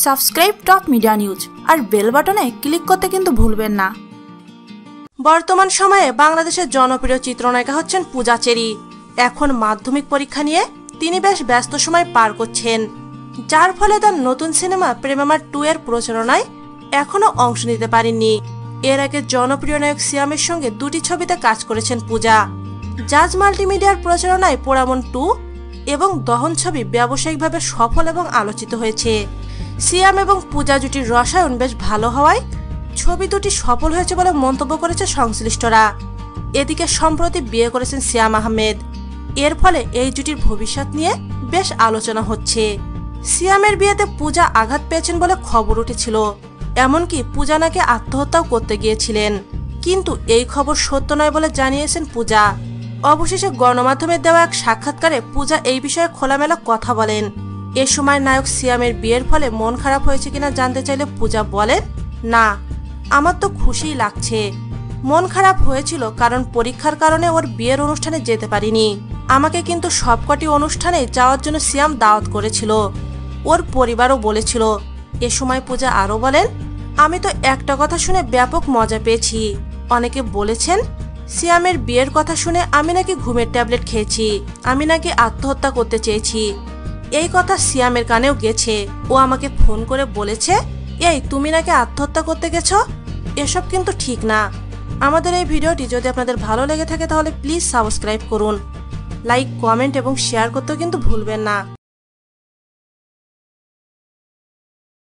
Subscribe top media news আর bell বাটনে click করতে কিন্তু ভুলবেন না। বর্তমান সময়ে বাংলাদেশের জনপ্রিয় চিত্রনায়িকা হচ্ছেন পূজা চেরি। এখন মাধ্যমিক পরীক্ষা নিয়ে তিনি বেশ ব্যস্ত সময় পার করছেন। যার ফলে তার নতুন সিনেমা প্রেমামার টু এর প্রচারণায় এখনও অংশ নিতে পারেননি। এর আগে জনপ্রিয় নায়ক সিয়ামের সঙ্গে দুটি ছবিতে কাজ করেছেন পূজা। জাজ মাল্টিমিডিয়ার প্রচারণায় পোড়ামন টু এবং দহন ছবি ব্যবসায়িকভাবে সফল এবং আলোচিত হয়েছে। সিয়াম এবং পূজা জুটির রসায়ন বেশ ভালো হওয়ায় ছবি দুটি সফল হয়েছে বলে মন্তব্য করেছে সংশ্লিষ্টরা। এদিকে সম্প্রতি বিয়ে করেছেন সিয়াম আহমেদ। এর ফলে এই জুটির ভবিষ্যৎ নিয়ে বেশ আলোচনা হচ্ছে। সিয়ামের বিয়েতে পূজা আঘাত পেয়েছেন বলে খবর উঠেছিল। এমনকি পূজা নাকি আত্মহত্যাও করতে গিয়েছিলেন। কিন্তু এই খবর সত্য নয় বলে জানিয়েছেন পূজা। অবশেষে গণমাধ্যমে দেওয়া এক সাক্ষাৎকারে পূজা এই বিষয়ে খোলামেলা কথা বলেন। এ সময় নায়ক সিয়ামের বিয়ের ফলে মন খারাপ হয়েছে কিনা জানতে চাইলে পূজা বলেন, না, আমার তো খুশিই লাগছে। মন খারাপ হয়েছিল কারণ পরীক্ষার কারণে ওর বিয়ের অনুষ্ঠানে যেতে পারিনি। আমাকে কিন্তু সবকটি অনুষ্ঠানে যাওয়ার জন্য সিয়াম দাওয়াত করেছিল। ওর পরিবারও বলেছিল। এ সময় পূজা আরও বলেন, আমি তো একটা কথা শুনে ব্যাপক মজা পেয়েছি। অনেকে বলেছেন, সিয়ামের বিয়ের কথা শুনে আমি নাকি ঘুমের ট্যাবলেট খেয়েছি। আমি নাকি আত্মহত্যা করতে চেয়েছি। এই কথা সিয়ামের কানেও গেছে। ও আমাকে ফোন করে বলেছে, এই, তুমি নাকি আত্মহত্যা করতে গেছো? এসব কিন্তু ঠিক না। আমাদের এই ভিডিওটি যদি আপনাদের ভালো লেগে থাকে তাহলে প্লিজ সাবস্ক্রাইব করুন। লাইক, কমেন্ট এবং শেয়ার করতেও কিন্তু ভুলবেন না।